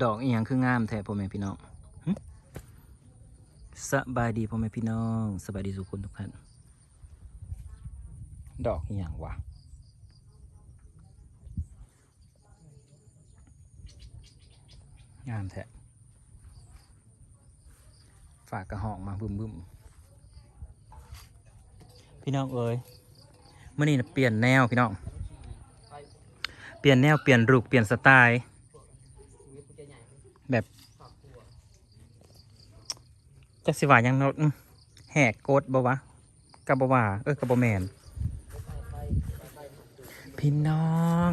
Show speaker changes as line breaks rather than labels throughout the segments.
ดอกอีหยังคืองามแท้พ่อแม่พี่น้องสบายดีพ่อแม่พี่น้องสบายดีทุกคนทุกท่านดอกอีหยังวะงามแท้ฝากกระหองมาบึมบึมพี่น้องเอ้ยเมื่อนี้น่เปลี่ยนแนวพี่น้อง เปลี่ยนแนวเปลี่ยนรูปเปลี่ยนสไตล์ แบบ จักสิว่าหยังเนาะอื้อแหกโกดบ่วะกับบว่าเออกับบแมนพี่น้อง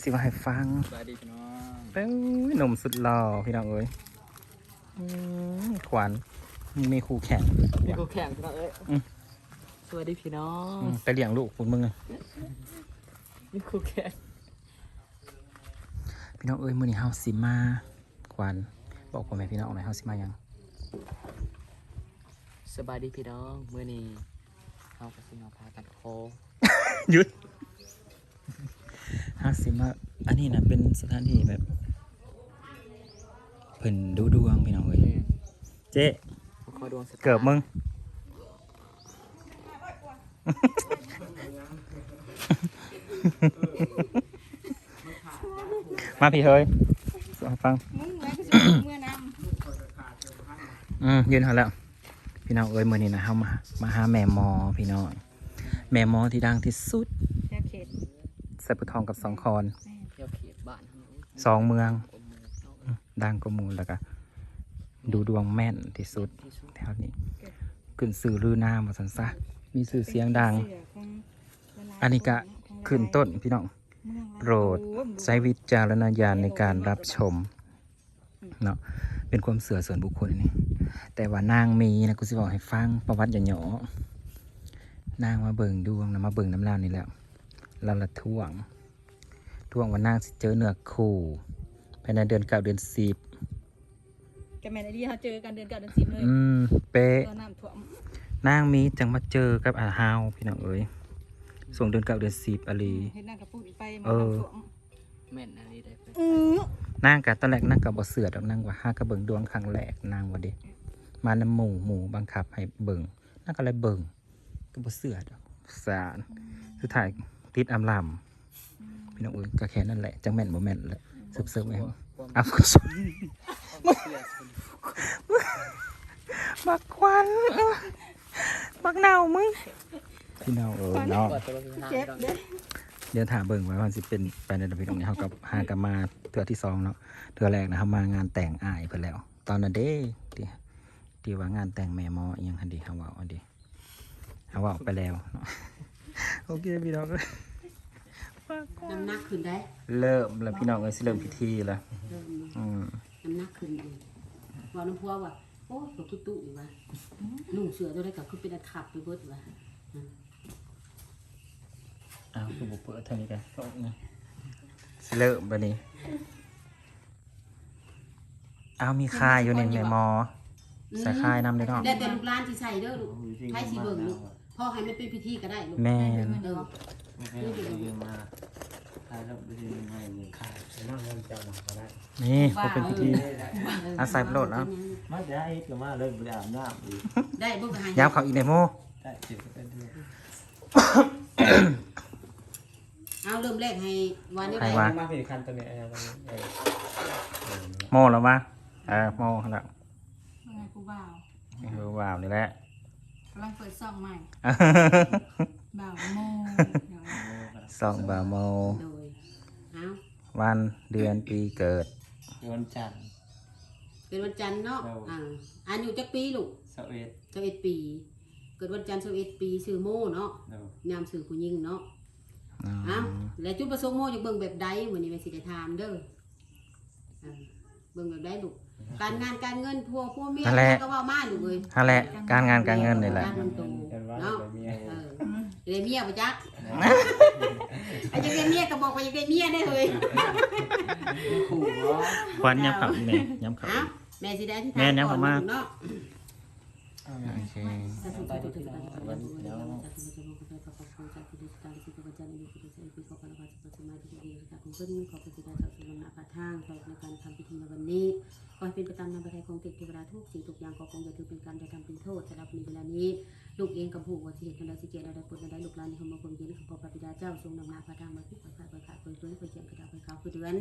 สิว่าให้ฟัง
สวัสดีพี่น้อง
เป้งหนุ่มสุดหล่อพี่น้องเอ้ยอื้อขวัญมึงมีคู่แข่ง
มีกูแข่งพี่น้องเอ้ย
อืม
สวัสดีพี่น้อง
อืมไปเลี้ยงลูกคุณมึงอะ
มีกูแข่ง
พี่น้องเอ้ยมื้อนี้เฮาสิมาขวัญบอกพ่อแม่พี่น้องหน่อยเฮาสิมาหยัง
สบายดีพี่น้องเมื่อนี้เอากระสิมาพากันโค
หยุดฮาสิมาอันนี้นะเป็นสถานที่แบบเพิ่นดูดวงพี่น้องเอ้ยเจ๊
มาขอดวงสตาร์
เกิบมึงมาพี่เฮ้ยสอนฟัง
มึงไว้ก็สิเมื่อน
อืมยืนหาแล้ว พี่น้องเอ้ยมื้อนี้นะเฮามามาหาแม่หมอพี่น้องแม่หมอที่ดังที่สุดำ
แค่เขต
ใส่ปะทองกับสองคอน
เที่ยวเขตบ้านทั้งนั้น
สองเมือง
ผมมือน้อง
ดังกว่าหมูลแล้วก็ดูดวงแม่นที่สุด
ที่สุด
แถวนี้ขึ้นสื่อลือหน้ามาสันซะมีสื่อเสียงดัง
เสือของละลาย
อันนี้ก็
ของ
ขึ้นต้นพี่น้อง
เมือง
โปรดใช้วิจารณญาณในการรับชมเนาะเป็นความเสื่อส่วนบุคคลนี่ แต่ว่านางมีนะกูสิบอกให้ฟังประวัติอย่าหยอนางมาเบิ่งดวงนะมาเบิ่งน้ำลาวนี่แหละลาละท่วงท่วงว่านางสิเจอเนื้อคู่ภายในเดือนเก้าเดือนสิบ
แกแม่นไอ้ดีเขาเจอกันเดือนเก้าเดือนสิบเลย
อืมเป๊ะ
ตอนน้ำท่วม
นางมีจังมาเจอกับอาฮาวพี่น้องเอ้ยส่งเดือนเก้าเดือนสิบอลี
เห็นนั่งกับพูดไปมา
เออ
น้ำท่วม
แม่นอะไรได้ไป
อือนา
งกะตอนแรกนางกับ่เสือดอกนางว่าห้ากระเบิงดวงครั้งแรกนางว่าเด็ มานำหมู่หมู่บังคับให้เบิงนางก็เลยเบิงก็บ่เสือดอกสารสุดท้ายติดอำลำพี่น้องเอ้ยก็แค่นั้นแหละจังแม่นบ่แม่นแหละเสิร์ฟๆไว้ให้อัพสุด
เชื่อคน
บักควันเอ้อบักเน่ามึงพี่น้องเอ้ยเนาะ
กอดตัวพี่น้อง
เจ็บ
พี่น้อง
เด้อ
เดี๋ยวถามเบิ่งไว้ว่าสิเป็นไปในระเบียบตรงนี้เขากับหากันมาเทือที่สองเนาะเทือแรกนะครับมางานแต่งอายเพิ่นแล้ว ตอนนั้นเด้ ที่ว่างานแต่งแม่หมออีหยังคันดีฮาวาอันดีฮาวาไปแล้วเนาะโอเคพี่น้อง
น้ำหนักขึ้นได้
เริ่มแล้วพี่น้องเอ้ยสิเริ่มพิธีแล้ว
เริ่ม
อืม
น้ำหนักขึ้นเองว่าน้ำพัวว่าโอ้ตัวกุตุอีกว่านุ่งเสือตัวได้กับคือเป็นอันขับไปเบิดว่า
อ้าวคือบ่เปิดเท่านี้กันต๊ะนี่สิเริ่มบัดนี้อ้าวมีค่าอยู่ในแม่หมอ ใส่ค่ายนำได้เนาะ
แล้วแต่ลูกหลานที่ใส่เด้อลูกใช้สีเบิ่งลูกพ่อให้มันเป็นพิธีก็ได้ลูก
แม่น
เออ
นี่เขาเป็นพิธีอาศัยโปรดแล้ว
มาได้ก็มาเลยบริอาบน้ำอีก
ได้บ่ไปหา
ย้ำเขาอีกในโม
ได้เจ็บเป็นเดือน
เอาเริ่มแรกให้วันนี้
ใคร
ได้
วะ
มาผิดคันตัวนี้อะไรตัวนี้เออ
โมแล้ววะเออโมแล้ว
ว่าไงกู บ่าว
นี่คือว้าวนี่แหละ
กำลังเปิดซ่องใหม่บ่าวโมเดี๋ยว
สองบาโม
โดยเอา
วันเดือนปีเกิด
วันจันทร์
เป็นวันจันทร์เนาะ
ครับ
อ่าอายุจักปีลูก
สเอ็ด
21ปี เกิดวันจันทร์21ปีชื่อโมเนาะ
เดี๋ยวนา
มชื่อผู้หญิงเนาะ
อืม
อ้าวแล้วจุดประสงค์โมจะเบิ่งแบบใดวันนี้ไปสิได้ถามเด้ออ่าเบิ่งแบบใดลูก การงานการเงินพัวพัวเมียนั่ก็ว่ามาหนูเลย
นั่นแหละการงานการเงินนี่แหละ
เออ
เรีย
เมียปะ
จัก
ไอ้จะเรียนเมียก็บอกว่าจะเรียนเมียได้เลย
ขู่
ควันย้ำขับแม่ย้ำขั
บแม่สีแดงที่
แม่เนี่
ทายงก่อเข้านมา เนาะ โอเค ขอให้เป็นไปตามนามพระทัยของเทพเวลาทุกสิ่งทุกอย่างขอคงอย่าถือเป็นการได้ทำเป็นโทษสำหรับในเวลานี้ลูกเองกับผู้ว่าสิเหตุกันได้สิเกตได้ผลได้ลูกหลานที่เขามาคนเย็นขอพระบิดาเจ้าทรงนำนาพระทางมาพิพากษาประกาศเผยเผยเผยเจียงกระดาษเผยขาคือเดือน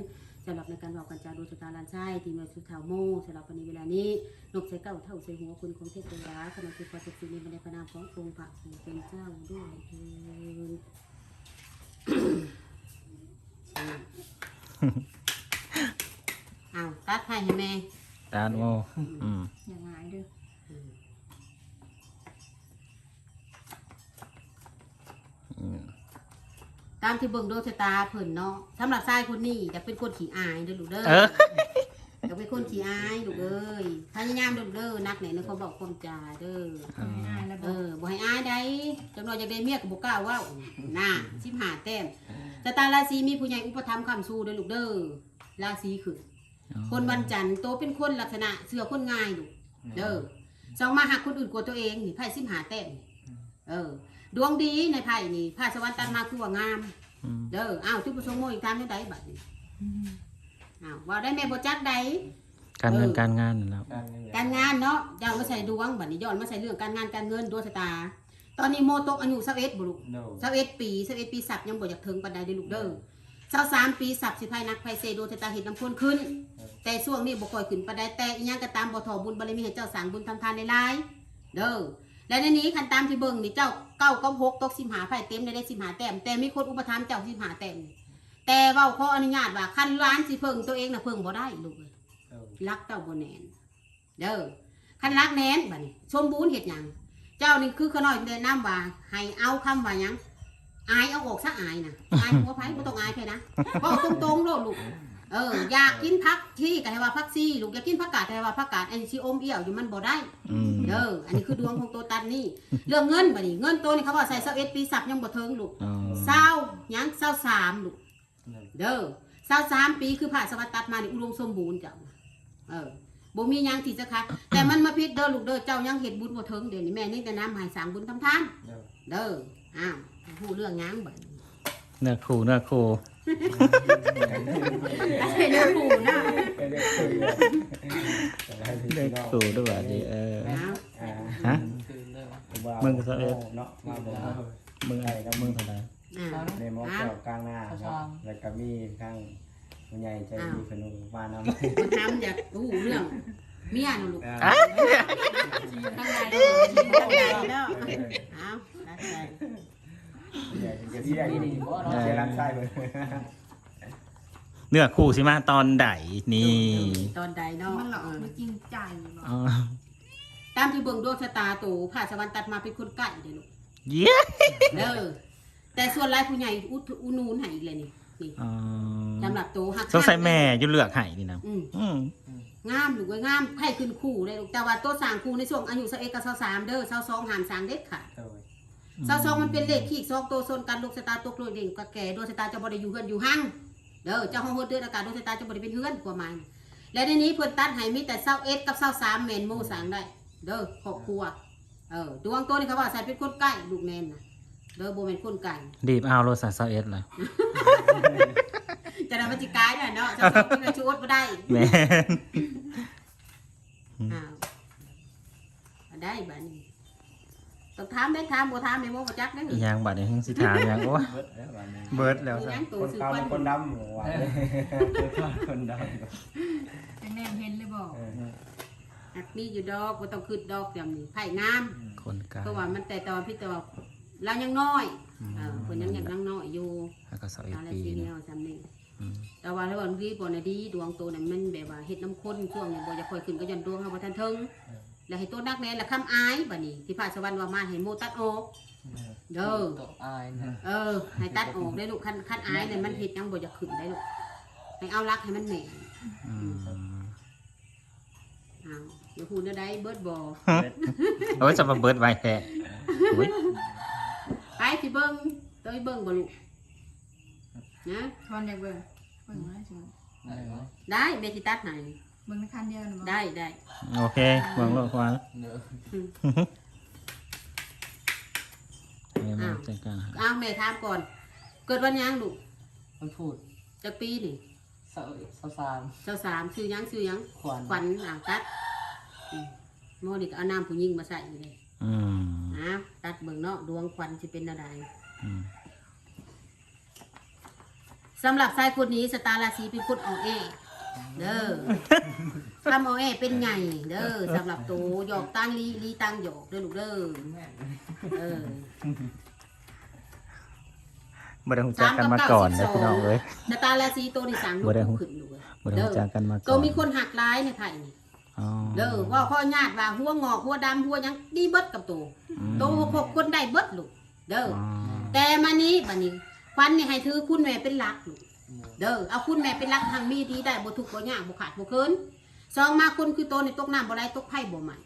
สำหรับในการบอกกันจาโดยสตาลานใช่ที่มสุดเท้าโม่สำหรับในเวลานี้นกใส่เก้าเท่าใส่หัวคุณของเทพเทวดาขณะที่พระศักดิ์สิทธิ์ในพระนามขององค์พระผู้เป็นเจ้าด้วยเถิด อ้าวตัดให้ให้แม่
ตาโมอืม
อย่างไรเด้อ
อืม
ตามที่เบิ่งโดนชะตาเพิ่นเนาะสำหรับชายคนนี้อยากเป็นคนขี้อายเด้อลูกเด้อ
เออ
อยากเป็นคนขี้อายลูกเอ้ยพยายามเด้อลูกเด้อนักไหนในเขาบอกความจาเด้อ
ง่ายๆแล้ว
เอ
บ่
อบ่ให้อายได้จังน้อยอยากได้เมียก็บ่กล้าเว้าน่ะ15แต้มชะตาราศีมีผู้ใหญ่อุปถัมภ์ค้ำสู้เด้อลูกเด้อราศีขึ้น คนวันจันทร์โตเป็นคนลักษณะเสือคนง่ายลูกเด้อสองมาหักคนอื่นกลัวตัวเองนี่ไพ่15แต้มเออ ดวงดีในไพ่นี่พระสวรรค์ตัดมาคือว่างาม
อืม
เด้ออ้าวจุดประสงค์โมอีกทางเท่าใดบัดนี้อ้าวว่าได้แม่บ่จักใด
การเงิน
เออ
การงานนั่นแหล้ว
การเงิน
การงานเนาะเจ้ามาใส่ดวงบัดนี้ย้อนมาใส่เรื่องการงานการเงินดวงชะตา ตอนนี้โมตกอายุ21บ่ลูก
โน
21ปี21ปีสับยังบ่อยากถึงปานใดเด้อลูกเด้อ 23ปีสับสิไผนักไผเซดวงชะตาเฮ็ดน้ำพ้นขึ้น แต่ช่วงนี้บ่ค่อยขึ้นปานใดแต่อีหยังก็ตามบ่ทอบุญบารมีให้เจ้าสร้างบุญทำทานหลายๆเด้อและในนี้คันตามที่เบิ่งนี่เจ้าเก้ากับหกตกสิมหาไพ่เต็มได้ได้สิมหาแต้มแต่มีคนอุปถัมภ์เจ้าสิมหาแต้มแต่เว้าขออนุญาตว่าคันร้านสิเพิ่งตัวเองน่ะเพิ่งบ่ได้ลูกเอ้ยรักเจ้าบ่แน่นเด้อคันรักแน่นบัดนี้สมบูรณ์เฮ็ดหยังเจ้านี่คือขน้อยแนะนำว่าให้เอาคำว่าหยัง อายเอาออกซะอายน่ะอายหัวไผบ่ต้องอายไผนะเว้าตรงๆโลดลูกเอออยากกินผักที่ก็ให้ว่าผักซี่ลูกอยากกินผักกาดก็ให้ว่าผักกาดอันนี้สิอมเอี่ยวอยู่มันบ่ได้
อืม
เด้ออันนี้คือดวงของตัวตันนี่เรื่องเงินบัดนี้เงินตัวนี้เขาว่าใส่เสาเอ็ดปีสับยังบ่เทิงลูก
อ๋อ
เศร้ายังเศร้าสามลูกเด้อเศร้าสามปีคือผ่าสวัสดิ์ตัดมานี่อุดมสมบูรณ์จ้ะเออบ่มีหยังที่จะคัดแต่มันมาพิษเด้อลูกเด้อเจ้ายังเฮ็ดบุญบ่เทิงเดี๋ยวนี้แม่นี่แต่น้ำให้สร้างบุญทำทานเด้ออ้าว ฮู้เรื่องหยังบัดนี้
เนื้อคู่เนื้อคู่
ไอ้เรื่องฮู้นะ
เนื้อคู่ด้วยว่าดิเออ
อ้าว
ฮะ
คืนเลยวะ
มึงก็เท่าเอ็ด
เนาะมาบอก
มึงไอ้กับมึงเท่าไหร่
อ้าว
ในหมอแก้วกลางหน้าเนาะแล้วก็มีข้างผู้ใหญ่ใจดีสนุกมานำ
มันทำอยากฮู้เรื่องเมียน่ะลูก
ทั้งหลายเด้อทั้งหลาย เด้อ
อ้าวได้ใจ
ใหญ่จะที่ใหญ่ดีเสียรักใช่เลย
เนื้อคู่สิมาตอนใดนี่
ตอนใดเนาะ
มันหลอก
เออ
ไม่จริงใจบ่
อ๋อ
ตามที่เบิ่งดวงชะตาตูผ่าสวรรค์ตัดมาเป็นคนใกล้เด้อลูก
เย้
เด้อแต่ส่วนหลายผู้ใหญ่อุดอุนูนให้อีกเลยนี่นี่
อ๋อ
สำหรับตูหัก
สงสัยแม่อยู่เลือกให้นี่นะ
อืม
อืม
งามลูกเว้ยงามไข่ขึ้นคู่เลยลูกแต่ว่าตัวสร้างคู่ในช่วงอายุ21กับ23เด้อ22หามสร้างเด็ด ค่ะ
โดย
22มันเป็นเลขขี้ซอกตัวโซนกันลูกชะตาตกโลยเด่งก็แก่ดวงชะตาจะบ่ได้อยู่เฮือนอยู่ห้างเด้อเจ้าห้องเฮือนเดือนอากาศดวงชะตาจะบ่ได้เป็นเฮือนกว่าหมายและในนี้เพิ่นตัดให้มีแต่21กับ23แม่นโมสร้างได้ เด้อครอบครัวเออดวงตัวนี้เขาว่าใส่เป็นคนใกล้ลูกแมนนะเด้อโบเป็นคนไก่
ดีบเอาโรสาซาเอสเลย
จะได้มาจิกายได้เนาะจะสอบเป็นชูอดมาได้
แม่น
อ้าวเอาได้บ้านี้ ต้องถามได้ถามบ่ถามไม่โมบ่จักได้
อีหยังบัดนี้สิถามหยังโอ้ย
เบิดแล้ววันนี้
เบิดแล้ว
มี
ซะ
หยังตัว
คน
สืบ
ขาว
พัน
คนดำหัวคนด
เป็นแนวเห็นเลยบ่ำ
อักมีอยู่ดอกบ่ต้องคืดดอกอย่างนี้ไผ่งาม
คนกลาง
เพราะว่ามันแต่ตอนพี่ตอเรายังน้อยเออเพิ่นยังยังน้อยอยู่
แล้วก็สาวเอ็ด
อะไร
ปี
สิ
นะ
เดียวจำนี่
อืม
แต่ว่าถ้าวันที่บ่น่ะดีดวงตัวนั้นมันแบบว่าเฮ็ดน้ำข้นช่วงนี้บ่จะค่อยขึ้นก็ยันดวงเฮาบ่ทันถึง แล้วให้ตัวนักแน่ละคำอายบัดนี้ที่พระสวรรค์ว่ามาให้โมตัดออกเด้อ
ตกอายนะ
เออ ให้ตัดออกได้ลูกคันคันอายเนี่ยมันเฮ็ดหยังบ่จะขึ้นได้ลูกให้เอารักให้มันแน่น
อืม
อ้าวอย่าพูดเด้อได้เบิดบ่
โอ้ยจะมาเบิดไว้แท้โอ้ย
ไปสิเบิ่งตัวเบิ่งบ่ลูกนะ
ทอนอยากเบิ่งเบิ่งมาสิ
อะไรวะ
ได้แม่สิตัดให้
เบิ่งในคันเดียวนะบ่
ได้ได้
โอเคเบิ่งโลกควัน
เนอะ
เดี๋ยวมาจัดการหา
อ้าวแม่ถามก่อน เกิดวันหยังลูก
มันพูด
จักปีนี่
เศร้าเศร้าสาม
เจ้าสามชื่อหยังชื่อหยัง
ขวัญ
ขวัญอ่างตัดอืมหมอนี่ก็เอาน้ำผู้หญิงมาใส่อยู่เลย
อืม
อ้าวตัดเบิ่งเนาะดวงขวัญสิเป็นอะไร
อืม
สำหรับชายคนนี้สตาร์ราศีเป็นคนออกเอ เด้อทำออกเอเป็นใหญ่เด้อสำหรับโตหยอกตั้งลีลีตั้งหยอกเด้อลูกเด้อ
แม่น
เออ
บ่ได้รู้จักกันมาก่อนนะพี่น้องเอ้ย
สตาร์ราศีโตนี่สั่งลู
บ่
ก
ได้ฮู้
ขึ้นลูกเอ้ย
บ่ได้รู้จักกันมาก่อน
โตมีคนหักร้ายในไผ่นี่
อ๋อ
เด้อว่าข้อญาติว่าหัวงอกหัวดำหัวหยังดีเบิดกับโต
อืม
โตหกหกคนได้เบิดลูกเด้อ
อ๋อ
แต่มานี้บัดนี้ควันนี่ให้ถือคุณแม่เป็นหลักลูก เด้อเอาคุณแม่เป็นหลักทางมีดีได้บ่ทุกข์บ่ยากบ่ขาดบ่เคินสองมาคนคือโตในตกน้ำบ่ไหลตกไผ่บ่ใหม่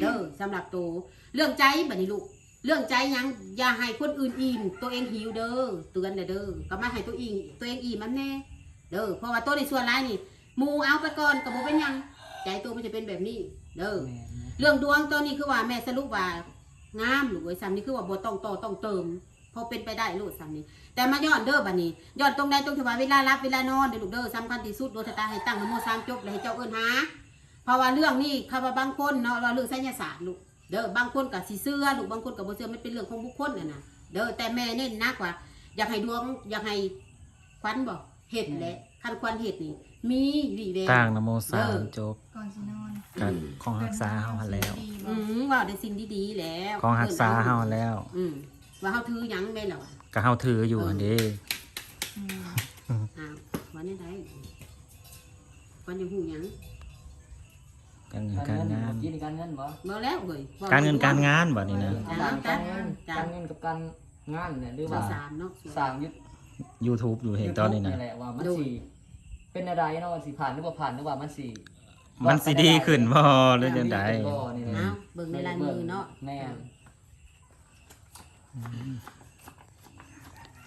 เด้อสำหรับโตเรื่องใจบัดนี้ลูกเรื่องใจหยังอย่าให้คนอื่นอิ่มตัวเองหิวเด้อเตือนเด้อเด้อก็มาให้ตัวเองตัวเองอิ่มมันแน่เด้อเพราะว่าตัวในส่วนร้ายนี่หมูเอาไปก่อนก็บ่เป็นหยัง ใจตัวมันจะเป็นแบบนี้เด้อ
แม่นนะ
เรื่องดวงตัวนี้คือว่าแม่สรุปว่างามหรือไอ้ซ้ำนี่คือว่าบ่ต้องต่อต้องเติมพอเป็นไปได้ลูกซ้ำนี้ แต่มาย้อนเด้อบัดนี้ย้อนตรงใดตรงที่ว่าเวลารับเวลานอนเด้อลูกเด้อสำคัญที่สุดโดยชะตาให้ตั้งนโมสามจบแล้วให้เจ้าเอิ้นหาเพราะว่าเรื่องนี้คำว่าบางคนเนาะว่าเรื่องไสยศาสตร์ลูกเด้อบางคนก็สิเชื่อลูกบางคนก็บ่เชื่อมันเป็นเรื่องของบุคคลน่ะนะเด้อแต่แม่เน้นนักว่า อยากให้ดวงอยากให้ควันบ่เฮ็ดแหละคันควันเฮ็ดนี่มีวิแวว
ต่างนะโมสาม
เออ
จบ
ก่อนสินอน
กันของรักษาเฮาหันแล้ว
ดีบ่
อืมว่าได้สิ่งดีๆแล้ว
ของรักษาเฮาหันแล้ว
อืมว่าเฮาถือหยังแม่นแล้วอะ
ก็เฮาถืออยู่หั่นเด้
อืม
อ้าววันนี้ได้วันยังหูหยัง
การเงิน
การ
การ
เงิน
งาน
กินการเงินบ่
บ่แล้วเว้ยว่
การเงินการงานบัดนี้นะ
เอาบ้านการเงินการเงินกับการงานเนี่ยหรือ
เจ้า
ว่า
สามเนาะ
สร้างยึด
YouTube อยู่เห็นตอนนี้นะ
แหละว่ามันสิเป็นอะไรเนาะสิผ่านหรือบ่ผ่านหรือว่ามันสิ
มันสิดีขึ้นบ่หรือจังได
บ่นี่แหละ
เอ้าเบิ่งในลายมือเนาะ
แม่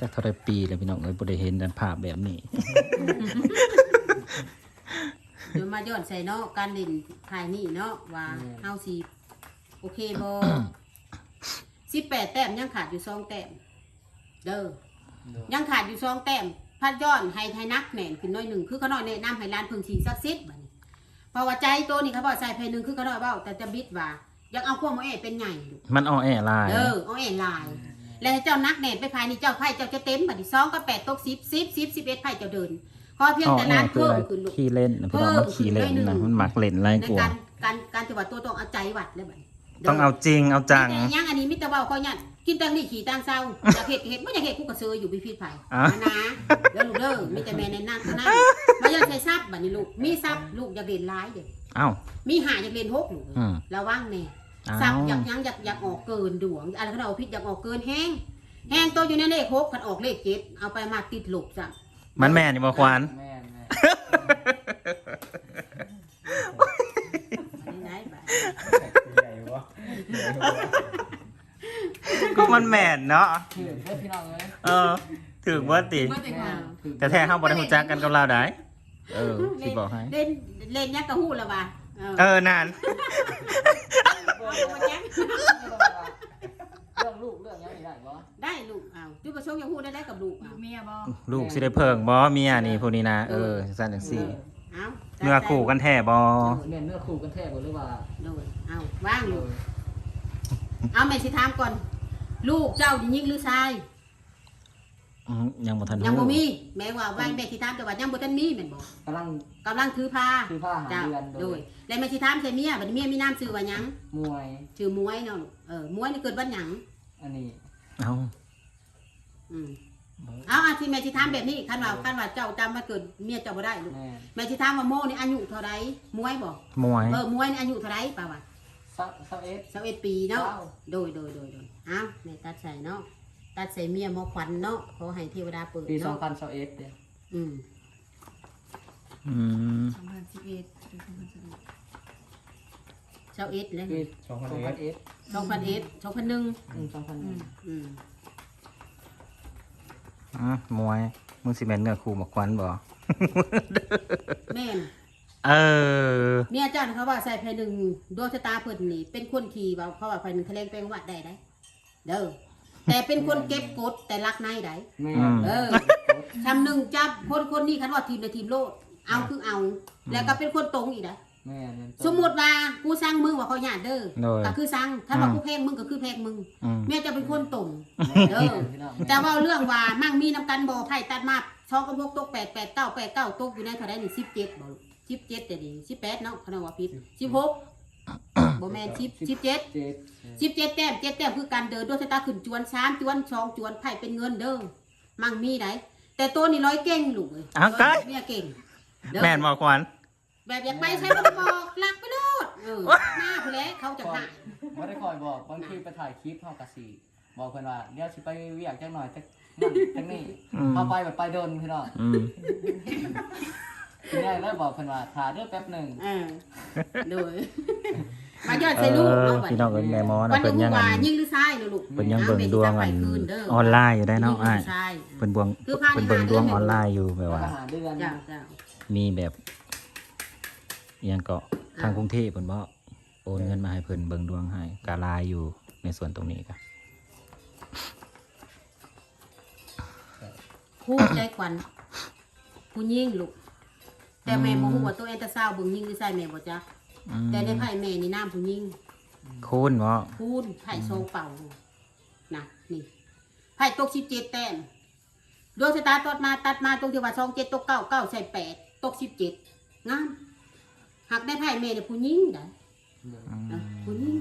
น
จักเท่าไรปีแล้วพี่น้องเอ้ยบ่ได้เห็นแต่ภาพแบบนี้
เดี๋ยวมาย้อนใส่เนาะการเล่นถ่ายนี่เนาะว่าเฮาสิโอเคบ่18แต้มยังขาดอยู่2แต้มเด้อยังขาดอยู่สองแต้มพัดย้อนให้ให้นักแหน่นขึ้นหน้อยหนึ่งคือเขาน้อยแนะนำให้ร้านเพึงชีสักซิดบัดนี้เพราะว่าใจตัวนี้เขาบอกใส่เพลหนึ่งคือเขาน้อยเบ้าแต่จะบิดว่าอยากเอาพวกหมอเอเป็นใหญ่อยู่
มันอ้อแอลาย
เออเอาเอลาย แล้วให้เจ้านักแหน่นไปภายในเจ้าไพ่เจ้าจะเต็มบัดนี้สองกับแปดตกสิบสิบสิบสิบเอ็ดไพ่เจ้าเดินขอเพียง
อ้อ
แต่
แอ
ร้าน
คือ
เพิ่
อะ
ม
ไร
ขึ้นลูก
ขี้เล่นนะพี่น้องมันขี้เล่นนะมันมักเล่นไร
ใน
กลัว
การการการถือว่าตัวต้องเอาใจวัดเลยบัดนี้
ต้องเอาจริงเอาจัง
แต่ยังอันนี้มิตรเบาเขาเนี่ยกินตังนี่ขี่ตังเศร้าอยากเห็ดก็เห็ดไม่อยากเห็ดกูก็เซออยู่พิพิธภัย
อะ
นะเด้อลูกเด้อมีแต่แม่ในนั่นเท่านั้นมาอยากใช้ซับบัดนี้ลูกมีซับลูกอยากเรียนร้ายเด้อ
เอ้า
มีหาอยากเรียนหกลูก
อืม
ระวังแน่
เอ้า
ซับอยากยังอยากอยากออกเกินดวงอะไรเขาเอาพิษอยากออกเกินแห้งแห้งตัวอยู่ในเลขหกพันออกเลขเจ็ดเอาไปมาติดหลบจ้ะ
มันแม่นี่บ่ควาน
แม่นแม่น
อันนี้ไหนบัด
ใหญ่บ่
ก็มันแม่นเนาะ
ถือเด้อพี่น้องเอ้ย
เออ ถึงว่าติ
เมื่อแต่ก่อน
ถือ
แต่แท้เฮาบ่ได้รู้จักกันกับเราได้ เออสิบอกให้
เล่นเล่นยักษ์กระหู้แล้วว่ะ เออ
เออนาน
บ่รู้ว่ายักษ์
เรื่องลูกเรื่องหยังนี่ได้บ่
ได้ลูกเอาจุดประสงค์อยากหู้ได้ได้กับลูก
ลู
เอา
กเมียบ่
ลูกสิได้เพิ่งบ่เมียนี่พวกนี้นะเออซั่นจังซี่
เอา
เนื้อคู่กันแท้บ่
แม่นเนื้อคู่กันแท้บ่หรือว่า
โดยเอาว่างลูกเอาแม่สิถามก่อน ลูกเจ้าดิยิงหรือชาย
อืมยังบ่ทัน
ยังบ่
รู้
มีแม่ว่าว่างแม่สิถามแต่ว่ายังบ่ทันมีแม่นบ่
กำลัง
กำลังถือผ้า
คือผ้าหา
เจ้า
เดือน
โด
โด
ย
ย
แล้วแม่สิถามใส่เมียบัดนี้เมียมีน้ำชื่อว่าหยัง
มวย
ชื่อมวยเนาะลูกเออมวยนี่เกิดวันหยัง
อันนี้
เอ้า
อืมเอาอาที่แม่สิถามแบบนี้คันว่าคันว่าเจ้าจำมาเกิดเมียเจ้าบ่ได้ลูก
แม่น
แม่สิถามว่าโมนี่อายุเท่าใดมวยบ่
มวย
เออมวยนี่อายุเท่าใดป่าวว่า
ซับซับเอส
21ปีเนาะ
เก้า
โดยโดยโดยโดยเอาแม่ตัดใส่เนาะ ตัดใส่เมียหมอขวัญเนาะขอให้เทวดาเปิด
ปี
เนาะ
2021เด้อ
อืม
อืม
2011หรือ2011
เช้าเอ็ดเลย
ปี
สองพันเอ็ด
2001
สองพันเอ็ดสองพันหนึ่ง
อืม2001
อืม
อะมวยมึงสิแม่นเนื้อคู่บักควันบ่
แม่น
เออ
เมียเจ้าน่ะเขาว่าใส่ไผหนึ่งดวงชะตาเพิ่นนี่เป็นคนที่ว่าเขาว่าไผหนึ่งทะเลงแปลงวัดได้ได้เด้อ แต่เป็นคนเก็บกดแต่รักในได้
แม่
อืม
เออทำหนึ่งจับคนคนนี้คันว่าทีมในทีมโลด เอาคือเอา แล้วก็เป็นคนตรงอีกนะ
แม่นั่น
สมมติว่ากูสั่งมึงว่าเขาหยาดเด้อ
โดย
ก็คือสั่งถ้าว่า
อืม
กูแพงมึงก็คือแพงมึง
อืม
แม่จะเป็นคนตรง
เด้
เด้
อ
อ
พี่น้อง
แต่ว่าเรื่องว่ามั่งมีน้ำกันบ่ไผ่ตัดมาช่องกระพกตกแปดแปดเก้าแปดเก้าตกอยู่ในเท่าไรนี่สิบเจ็ดบ่สิบเจ็ดแต่ดีสิบแปดเนาะเขาเรียกว่าผิดสิบหก บ่แม่นสิบสิบเจ็ด
เจ็ด
สิบเจ็ดแต้มเจ็ดแต้มคือการเดินด้วยสายตาขึ้นจวนสามจวนสองจวนไผ่เป็นเงินเด้อมั่งมีได้แต่ตัวนี่ร้อยเก่งลูกเอ้ย
อ้าวไกล
เนี่ยเก่งเด้อ
แม่นบอกขวัญ
แบบอยากไปใช้บ่ได้บอกหลักไปโลดเออหน้าผู้แลเขาจะหาย
บ่ได้คอยบอกบางทีไปถ่ายคลิปเฮากะสิบอกเพิ่นว่าเดี๋ยวสิไปเวียกจักหน่อยจักนั่นจักนี่
อืม
เฮาไปแบบไปโดนพี่น้อง
อืม
ทีแรกแล้วบอกเพิ่นว่าถ่าเด้อแป๊บหนึง
เออโดยมาย้อนใส่ลูก
เออ
เนาะบัด
พี่น้องเอ้ยแม่หมอนะ
วัน
เพิ่น
นี้
ยัง
ว่า
อัน
ยิงหรือซ้ายเนาะลูก
เพิ่นยังเบิ่งดวงอันออนไลน์อยู่ได้เนาะอ้าย
ใช่
เพิ่นบวงเพิ่นเบิ่งดวงออนไลน์อยู่แบบว่า
หาเดือน
จ้าจ้า
มีแบบอิหยังเกาะทางกรุงเทพเพิ่นบ่โอนเงินมาให้เพิ่นเบิ่งดวงให้กาลายอยู่ในส่วนตรงนี้ก็
พูดใจขวัญผู้ยิงลูก แต่แม่บ่ฮู้ว่าตัวเองจะเศร้าเบิ่งยิงหรือซ้ายแม่บ่จ๊ะ
อืม
แต่ในไพ่แม่นี่น้ำผู้ยิง
คูณบ่
พูนไพ่โซงเป่านะนี่ไพ่ตกสิบเจ็ดแต้มดวงชะตาตัดมาตัดมาตรงที่ว่าสองเจ็ดตกเก้าเก้าใส่แปดตกสิบเจ็ดงามหักได้ไพ่แม่เนี่ยผู้ยิงได้
อืม
อะผู้ยิง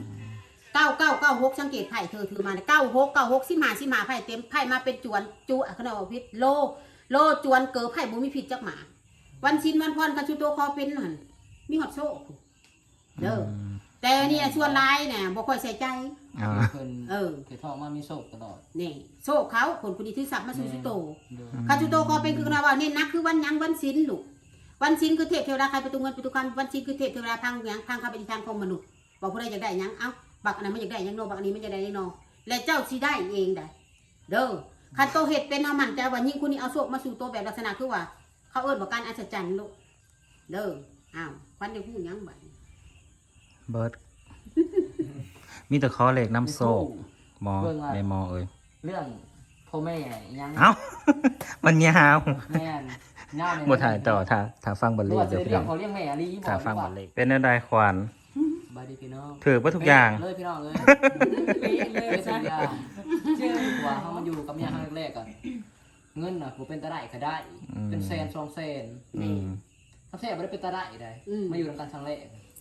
เก้าเก้าเก้าหกสังเกตไพ่เธอถือมาเก้าหกเก้าหกสิมาสิมาไพ่เต็มไพ่มาเป็นจวนจูอะเขาเรียกว่าพิษโล โลจวนเกิดไพ่บุมีผิดจักหมา วันชินวันพรกันชุโตคอเป็นหันมีหอดโซ่เด้ออแต่เนี่ยชวนลายเนี่ยบ่ค่อยใส่ใจ
อ่า
เพิ่น
เออ
เกิดทองมามีโชคตลอด
นี่โซ่เขาคนคนนี้ถือสับมาสู่ชุโต
เด้อ
คาชุโตคอเป็นคือเราว่าเน้นนักคือวันหยังวันศิลลูกวันศิลคือเทพเทวดาใครประตูเงินประตูคำวันศิลคือเทพเทวดาพังหยังพังคำปฏิทานของมนุษย์บอกผู้ใดอยากได้หยังเอ้าบักอันนั้นมันอยากได้หยังโนบักอันนี้มันอยากได้หยังโนและเจ้าสิได้เองได้เด้อคันโตเห็ดเป็นเอามันใจว่ายิ่งคนนี้เอาโศกมาสู่โตแบบลักษณะคือว่า เขาเอิ้นว่าการอัศจรรย์ลูกเด้ออ้าวควันจะพูดหยังบัดนี้
เบิร์ด มีแต่ขอเลขน้ำโซกหมอในหมอเอ้ย
เรื่องพ่อแม่ยัง
เอ้า มันยาว
แม่นงาน
บ่ถ่ายต่อถ้าถ้าฟังบทเล
เรี
ข
ยก
เดี๋ยวพี่
เรีย
น้
ก
อง
เขาเรียกแม่ลีบอก
ถ้าฟังบทเลขเป็นอะไรขวัญ
บายดีพี่น้อง
ถือว่าทุกอย่าง
เลยพี่น้องเลยเลยทุกอย่างเชื่อว่าเขามาอยู่กับเมียครั้งแรกก่อน เงินน่ะผมเป็นตาได้ก็ได้
อืม
เป็นแสนสองแสน
อืม
ถ้าแสนไม่ได้เป็นตาได้ได้มาอยู่กันครั้งแรก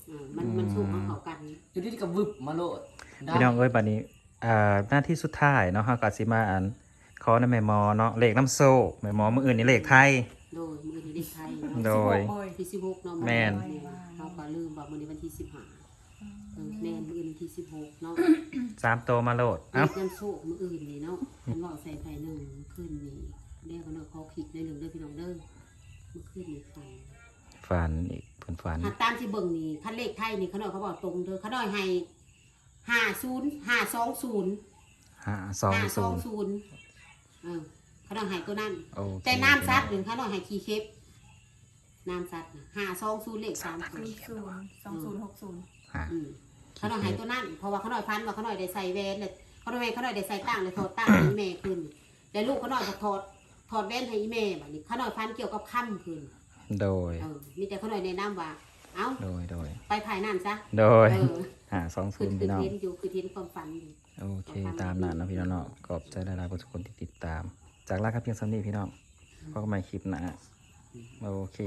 อ่ามันมันสู้เอาเขากัน
อยู่ที่กับวึบมาโลดได้
พี่น้องเอ้ยบัดนี้อ่าหน้าที่สุดท้ายเนาะเฮาก็สิมาอันขอในแม่หมอเนาะเลขน้ำโซกแม่หมอมื้ออื่นนี่เลขไทย
โดยมือที่ได้ไทยเนาะ
โดย
ที่สิบหกเนาะ
แม่น
เขาก็ลืมบอกมือในวันที่สิบห้าเออแม่นมืออื่นวันที่สิบหกเนาะ
สามโตวมาโหลด
เอ้า
เอ้า
ยันโชคมืออื่นนี่เนาะฉันบอกใส่ไฟหนึ่งขึ้นนี่ เรียกกันเนาะเขาคิดในหนึ่งเด้อพี่น้องเด้อเมื่อคืนนี่ไฟ
ฝันอีกเพิ่นฝัน
หากตามที่เบิ่งนี่คันเลขไทยนี่เขาหน่อยเขาบอกตรงเด้อเขาหน่อยให้ห้าศูนย์ห้าสองศูนย์
ห้าสอง
ห้าส
ศู
อง
นย์
ศูนย์เออเขาหน่อยให้ตัวนั้น
โอเค
แต่น้ำซัดหนึ่งเขาหน่อยให้คีเคปน้ำซัดห้าสองศูนย์เลขสามตัว
ศูนย์ศูนย์สองศูนย์หกศูนย์
อะ
อืม เขาหน่อยให้ตัวนั้นเพราะว่าเขาหน่อยฟันว่าเขาหน่อยได้ใส่แหวนเลยเขาหน่อยเขาหน่อยได้ใส่ตั้งเลยถอดตั้งให้อีแม่ขึ้นแต่ลูกเขาหน่อยจะถอด ถอดแหวนให้อีแม่แบบนี้เขาหน่อยฟันเกี่ยวกับค่ำขึ้น
โดย
เออมีแต่เขาหน่อยแนะนำว่า เอ้า
โดย โดย
ไปภายนั่นซะ
โดย
เออ
หาสองศู
คือน
ย์
คือ
พี่น้อง
เทนอยู่คือเทนความฝันอยู่
โอเค ตามนั้นเนาะพี่น้องเนาะขอบใจหลายๆทุกคนที่ติดตาม จากลาครับเพียงสำนี้พี่น้องพบกันใหม่คลิปหน้าโอเค